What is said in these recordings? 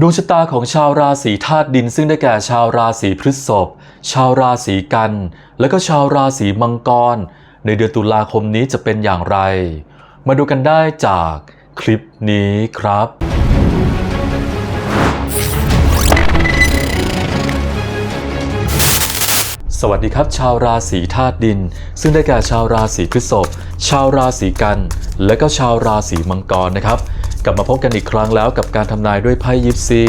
ดวงชะตาของชาวราศีธาตุดินซึ่งได้แก่ชาวราศีพฤษภ ชาวราศีกัน และก็ชาวราศีมังกร ในเดือนตุลาคมนี้จะเป็นอย่างไร มาดูกันได้จากคลิปนี้ครับ สวัสดีครับชาวราศีธาตุดิน ซึ่งได้แก่ชาวราศีพฤษภ ชาวราศีกัน และก็ชาวราศีมังกรนะครับ กลับมาพบกันอีกครั้งแล้วกับการทำนายด้วยไพ่ยิปซี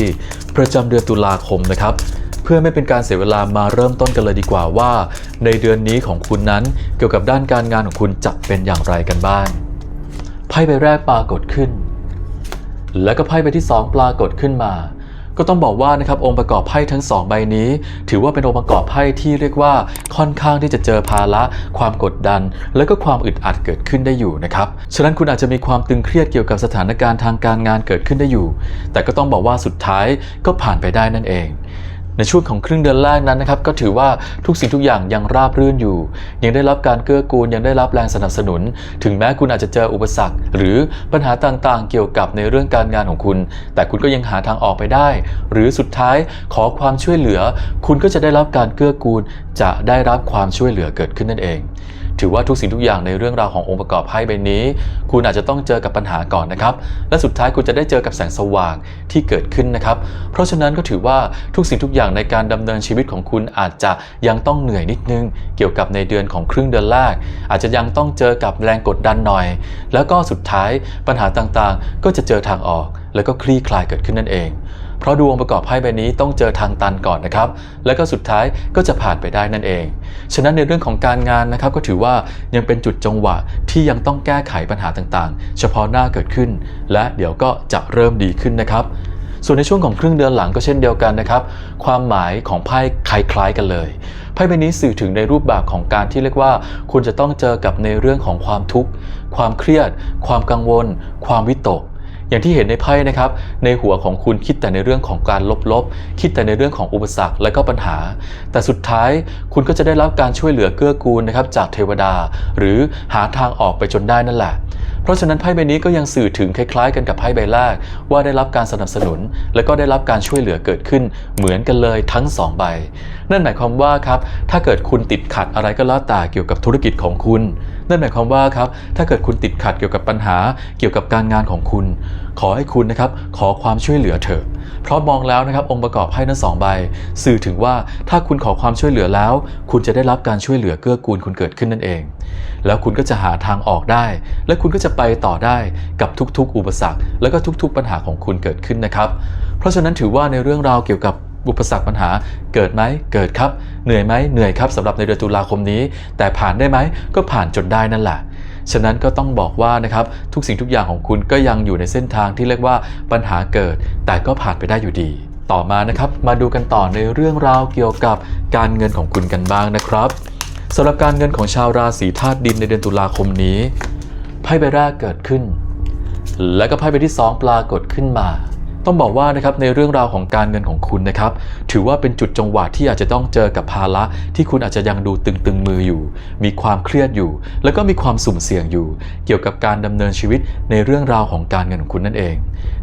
ประจำเดือนตุลาคมนะครับ เพื่อไม่เป็นการเสียเวลามาเริ่มต้นกันเลยดีกว่าว่า ในเดือนนี้ของคุณนั้นเกี่ยวกับด้านการงานของคุณจะเป็นอย่างไรกันบ้างไพ่ใบแรกปรากฏขึ้น แล้วก็ไพ่ใบที่ 2 ปรากฏขึ้นมา ก็ต้องบอกว่านะครับองค์ประกอบไพ่ทั้ง 2 ใบนี้ ถือว่าเป็นองค์ประกอบไพ่ที่เรียกว่าค่อนข้างที่จะเจอภาระความกดดัน และก็ความอึดอัดเกิดขึ้นได้อยู่นะครับฉะนั้นคุณอาจจะมีความตึงเครียดเกี่ยวกับสถานการณ์ทางการงานเกิดขึ้นได้อยู่ แต่ก็ต้องบอกว่าสุดท้ายก็ผ่านไปได้นั่นเอง ในช่วงของครึ่งเดือนแรกนั้นนะครับก็ถือว่าทุกสิ่งทุกอย่างยังราบรื่นอยู่ ยังได้รับการเกื้อกูลยังได้รับแรงสนับสนุน ถึงแม้คุณอาจจะเจออุปสรรค หรือปัญหาต่างๆ เกี่ยวกับในเรื่องการงานของคุณ แต่คุณก็ยังหาทางออกไปได้ หรือสุดท้ายขอความช่วยเหลือ คุณก็จะได้รับการเกื้อกูล จะได้รับความช่วยเหลือเกิดขึ้นนั่นเอง ถือว่าทุกสิ่งทุกอย่างในเรื่องราวขององค์ประกอบไพ่ใบนี้ คุณอาจจะต้องเจอกับปัญหาก่อนนะครับ และสุดท้ายคุณจะได้เจอกับแสงสว่างที่เกิดขึ้นนะครับ เพราะฉะนั้นก็ถือว่าทุกสิ่งทุกอย่างในการดำเนินชีวิตของคุณอาจจะยังต้องเหนื่อยนิดนึง เกี่ยวกับในเดือนของครึ่งเดือนแรก อาจจะยังต้องเจอกับแรงกดดันหน่อย แล้วก็สุดท้ายปัญหาต่างๆ ก็จะเจอทางออก แล้วก็คลี่คลายเกิดขึ้นนั่นเอง เพราะดวงประกอบไพ่ใบนี้ต้องเจอทางตันก่อนนะครับ แล้วก็สุดท้ายก็จะผ่านไปได้นั่นเอง ฉะนั้นในเรื่องของการงานนะครับก็ถือว่ายังเป็นจุดจังหวะที่ยังต้องแก้ไขปัญหาต่างๆ เฉพาะหน้าเกิดขึ้น และเดี๋ยวก็จะเริ่มดีขึ้นนะครับส่วนในช่วงของครึ่งเดือนหลังก็เช่นเดียวกันนะครับ ความหมายของไพ่คล้ายๆกันเลย ไพ่ใบนี้สื่อถึงในรูปแบบของการที่เรียกว่า คุณจะต้องเจอกับในเรื่องของความทุกข์ ความเครียด ความกังวล ความวิตก อย่างที่เห็นในไพ่นะครับ ในหัวของคุณคิดแต่ในเรื่องของการลบๆ คิดแต่ในเรื่องของอุปสรรคและก็ปัญหา แต่สุดท้ายคุณก็จะได้รับการช่วยเหลือเกื้อกูลนะครับจากเทวดา หรือหาทางออกไปจนได้นั่นแหละ เพราะฉะนั้นไพ่ใบนี้ก็ยังสื่อถึงคล้ายๆ กันกับไพ่ใบแรกว่าได้รับการสนับสนุน และก็ได้รับการช่วยเหลือเกิดขึ้นเหมือนกันเลยทั้งสองใบ นั่นหมายความว่าครับถ้าเกิดคุณติดขัดอะไรก็แล้วแต่เกี่ยวกับธุรกิจของคุณ นั่นหมายความว่าครับถ้าเกิดคุณติดขัดเกี่ยวกับปัญหาเกี่ยวกับการงานของคุณ ขอให้คุณนะครับขอความช่วยเหลือเถอะเพราะมองแล้วนะครับองค์ประกอบไพ่ทั้งสองใบ สื่อถึงว่าถ้าคุณขอความช่วยเหลือแล้ว คุณจะได้รับการช่วยเหลือเกื้อกูลคุณเกิดขึ้นนั่นเอง แล้วคุณก็จะหาทางออกได้ และคุณก็จะไปต่อได้กับทุกๆ อุปสรรค แล้วก็ทุกๆ ปัญหาของคุณเกิดขึ้นนะครับ เพราะฉะนั้นถือว่าในเรื่องราวเกี่ยวกับ อุปสรรคปัญหาเกิดไหมเกิดครับ เหนื่อยไหมเหนื่อยครับสำหรับในเดือนตุลาคมนี้ แต่ผ่านได้ไหมก็ผ่านจนได้นั่นแหละฉะนั้นก็ต้องบอกว่านะครับทุกสิ่งทุกอย่างของคุณก็ยังอยู่ในเส้นทางที่เรียกว่าปัญหาเกิด แต่ก็ผ่านไปได้อยู่ดี ต่อมานะครับมาดูกันต่อในเรื่องราวเกี่ยวกับการเงินของคุณกันบ้างนะครับสำหรับการเงินของชาวราศีธาตุดินในเดือนตุลาคมนี้ไพ่ใบแรกเกิดขึ้น และก็ไพ่ใบที่ 2 ปรากฏขึ้นมา ต้องบอกว่านะครับในเรื่องราวของการเงินของคุณนะครับ ถือว่าเป็นจุดจังหวะที่อาจจะต้องเจอกับภาระที่คุณอาจจะยังดูตึงๆมืออยู่ มีความเครียดอยู่ แล้วก็มีความสุ่มเสี่ยงอยู่ เกี่ยวกับการดำเนินชีวิตในเรื่องราวของการเงินของคุณนั่นเอง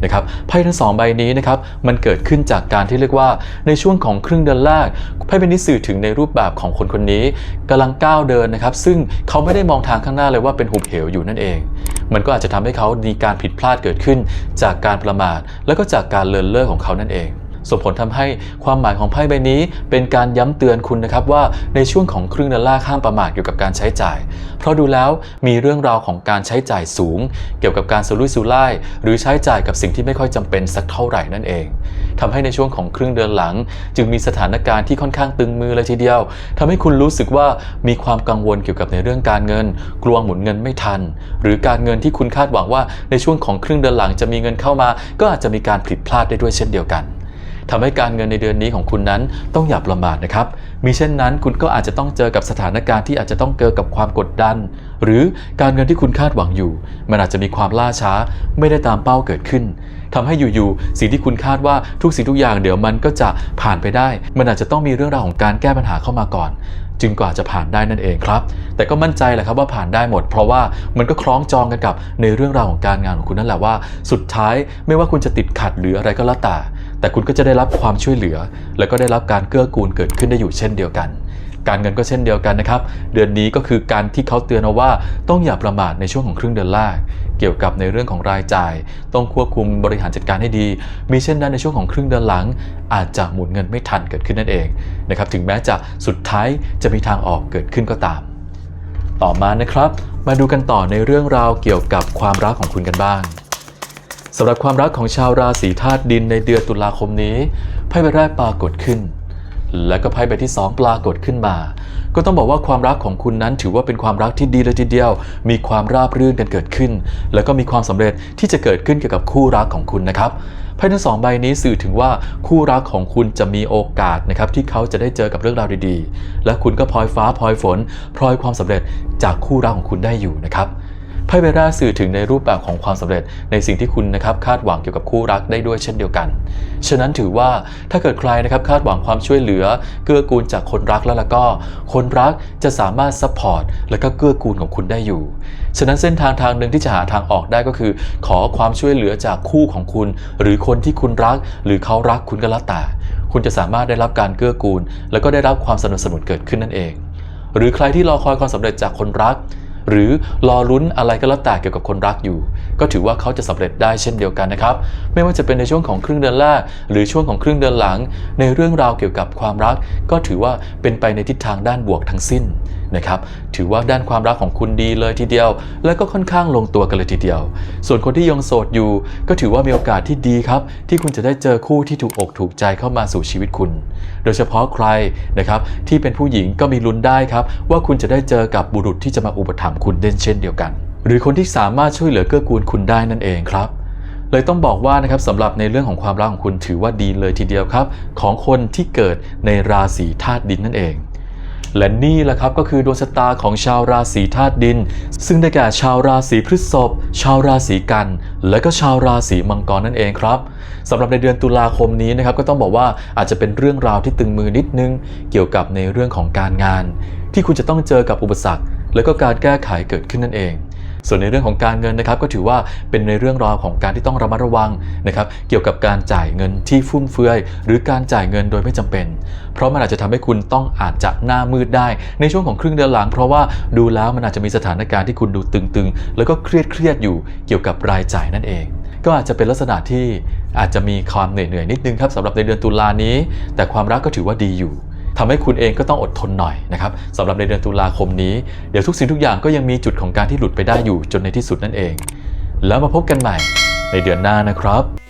นะครับไพ่ทั้งสองใบนี้นะครับมันเกิดขึ้นจากการที่เรียกว่าในช่วงของครึ่งเดือนแรกไพ่ใบนี้สื่อถึงในรูปแบบของคนคนนี้กำลังก้าวเดินนะครับ ซึ่งเขาไม่ได้มองทางข้างหน้าเลยว่าเป็นหุบเหวอยู่นั่นเองมันก็อาจจะทำให้เขามีการผิดพลาดเกิดขึ้น จากการประมาท แล้วก็จากการเลินเล่อของเขานั่นเองส่งผลทำให้ความหมายของไพ่ใบนี้ เป็นการย้ำเตือนคุณนะครับว่าในช่วงของครึ่งดือนแรกห้ามประมาทเกี่ยวกับการใช้จ่าย เพราะดูแล้วมีเรื่องราวของการใช้จ่ายสูง เกี่ยวกับการสุรุ่ยสุร่ายหรือใช้จ่ายกับสิ่งที่ไม่ค่อยจำเป็นสักเท่าไหร่นั่นเอง ทำให้ในช่วงของครึ่งเดือนหลัง จึงมีสถานการณ์ที่ค่อนข้างตึงมือเลยทีเดียวทำให้คุณรู้สึกว่ามีความกังวลเกี่ยวกับในเรื่องการเงิน กลัวหมุนเงินไม่ทัน หรือการเงินที่คุณคาดหวังว่าในช่วงของครึ่งเดือนหลังจะมีเงินเข้ามา ก็อาจจะมีการผิดพลาดได้ด้วยเช่นเดียวกันทำให้การเงินในเดือนนี้ของคุณนั้นต้องอย่าประมาทนะครับ มีเช่นนั้นคุณก็อาจจะต้องเจอกับสถานการณ์ที่อาจจะต้องเจอกับความกดดัน หรือการเงินที่คุณคาดหวังอยู่ มันอาจจะมีความล่าช้าไม่ได้ตามเป้าเกิดขึ้นทำให้อยู่ๆสิ่งที่คุณคาดว่าทุกสิ่งทุกอย่างเดี๋ยวมันก็จะผ่านไปได้ มันอาจจะต้องมีเรื่องราวของการแก้ปัญหาเข้ามาก่อน จึงกว่าจะผ่านได้นั่นเองครับ แต่ก็มั่นใจแหละครับว่าผ่านได้หมด เพราะว่ามันก็คล้องจองกันกับในเรื่องราวของการงานของคุณนั่นแหละว่า สุดท้ายไม่ว่าคุณจะติดขัดหรืออะไรก็แล้วแต่ แต่คุณก็จะได้รับความช่วยเหลือ และก็ได้รับการเกื้อกูลเกิดขึ้นได้อยู่เช่นเดียวกัน การเงินก็เช่นเดียวกันนะครับ เดือนนี้ก็คือการที่เขาเตือนเอาว่าต้องอย่าประมาทในช่วงของครึ่งเดือนแรกเกี่ยวกับในเรื่องของรายจ่าย ต้องควบคุมบริหารจัดการให้ดี มีเช่นนั้นในช่วงของครึ่งเดือนหลัง อาจจะหมุนเงินไม่ทันเกิดขึ้นนั่นเองนะครับถึงแม้จะสุดท้ายจะมีทางออกเกิดขึ้นก็ตาม ต่อมานะครับ มาดูกันต่อในเรื่องราวเกี่ยวกับความรักของคุณกันบ้าง สำหรับความรักของชาวราศีธาตุดินในเดือนตุลาคมนี้ไพ่ใบแรกปรากฏขึ้น และก็ไพ่ใบที่ 2 ปรากฏขึ้นมา ก็ต้องบอกว่าความรักของคุณนั้นถือว่าเป็นความรักที่ดีเลยทีเดียว มีความราบรื่นกันเกิดขึ้น แล้วก็มีความสำเร็จที่จะเกิดขึ้นเกี่ยวกับคู่รักของคุณนะครับไพ่ทั้งสองใบนี้สื่อถึงว่าคู่รักของคุณจะมีโอกาสนะครับที่เขาจะได้เจอกับเรื่องราวดีๆ และคุณก็พลอยฟ้าพลอยฝนพลอยความสำเร็จจากคู่รักของคุณได้อยู่นะครับ พ่เบราสื่อถึงในรูปแบบของความสำเร็จในสิ่งที่คุณนะครับคาดหวังเกี่ยวกับคู่รักได้ด้วยเช่นเดียวกัน ฉะนั้นถือว่าถ้าเกิดใครนะครับคาดหวังความช่วยเหลือ เกื้อกูลจากคนรักแล้วล้วก็ คนรักจะสามารถซัพพอร์ตและก็เกื้อกูลของคุณได้อยู่ ฉะนั้นเส้นทางทางหนึ่งที่จะหาทางออกได้ก็คือ ขอความช่วยเหลือจากคู่ของคุณ หรือคนที่คุณรัก หรือเขารักคุณก็แล้วแต่ คุณจะสามารถได้รับการเกื้อกูล แล้วก็ได้รับความสนับสนุนเกิดขึ้นนั่นเอง หรือใครที่รอคอยความสำเร็จจากคนรัก หรือรอลุ้นอะไรก็แล้วแต่เกี่ยวกับคนรักอยู่ ก็ถือว่าเขาจะสำเร็จได้เช่นเดียวกันนะครับ ไม่ว่าจะเป็นในช่วงของครึ่งเดือนแรก หรือช่วงของครึ่งเดือนหลัง ในเรื่องราวเกี่ยวกับความรัก ก็ถือว่าเป็นไปในทิศทางด้านบวกทั้งสิ้นนะครับถือว่าด้านความรักของคุณดีเลยทีเดียว และก็ค่อนข้างลงตัวกันเลยทีเดียว ส่วนคนที่ยังโสดอยู่ ก็ถือว่ามีโอกาสที่ดีครับ ที่คุณจะได้เจอคู่ที่ถูกอกถูกใจเข้ามาสู่ชีวิตคุณ โดยเฉพาะใครนะครับที่เป็นผู้หญิงก็มีลุ้นได้ครับ ว่าคุณจะได้เจอกับบุรุษที่จะมาอุปถัมภ์คุณเด่นเช่นเดียวกัน หรือคนที่สามารถช่วยเหลือเกื้อกูลคุณได้นั่นเองครับ เลยต้องบอกว่านะครับสำหรับในเรื่องของความรักของคุณถือว่าดีเลยทีเดียวครับ ของคนที่เกิดในราศีธาตุดินนั่นเองและนี่แหละครับก็คือดวงชะตาของชาวราศีธาตุดิน ซึ่งได้แก่ชาวราศีพฤษภชาวราศีกัน และก็ชาวราศีมังกรนั่นเองครับสำหรับในเดือนตุลาคมนี้นะครับก็ต้องบอกว่าอาจจะเป็นเรื่องราวที่ตึงมือนิดนึง เกี่ยวกับในเรื่องของการงาน ที่คุณจะต้องเจอกับอุปสรรค และก็การแก้ไขเกิดขึ้นนั่นเอง ส่วนในเรื่องของการเงินนะครับก็ถือว่าเป็นในเรื่องราวของการที่ต้องระมัดระวังนะครับเกี่ยวกับการจ่ายเงินที่ฟุ่มเฟือย หรือการจ่ายเงินโดยไม่จำเป็น เพราะมันอาจจะทำให้คุณต้องอาจจะหน้ามืดได้ ในช่วงของครึ่งเดือนหลัง เพราะว่าดูแล้วมันอาจจะมีสถานการณ์ที่คุณดูตึงๆ แล้วก็เครียดเครียดอยู่เกี่ยวกับรายจ่ายนั่นเอง ก็อาจจะเป็นลักษณะที่อาจจะมีความเหนื่อยๆนิดนึงครับสำหรับในเดือนตุลานี้ แต่ความรักก็ถือว่าดีอยู่ ทำให้คุณเองก็ต้องอดทนหน่อยนะครับสำหรับในเดือนตุลาคมนี้ เดี๋ยวทุกสิ่งทุกอย่างก็ยังมีจุดของการที่หลุดไปได้อยู่จนในที่สุดนั่นเอง แล้วมาพบกันใหม่ในเดือนหน้านะครับ